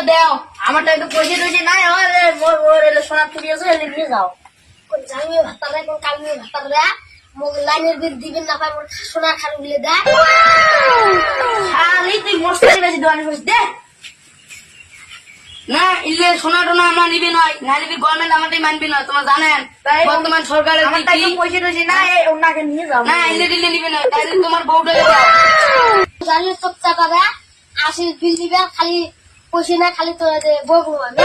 বিলটা দেও। আমারটা একটু পয়সা টয়সা নাই আমার মোর মোর এলে সোনার চুরি আছে নিয়ে যাও। লাইনের বিল দিবেন না পারব সোনা খালু গুলে দেয়। খালি তুই মস্তানি বেশি দোয়ানি করিস দে। না ইলে সোনা টোনা আমরা নিবি নয় না নিবি গভর্নমেন্ট আমাদের মানবি নয় তোমার জানেন। বর্তমান সরকারের কি পয়সা টয়সা নাই ওনাকে নিয়ে যাও। না ইলে দিলে নিবি নয় তাই তোমার বউটা জানি সব চাপাবে আসি বিল দিবে খালি পয়সা না খালি তো বকবো আমি।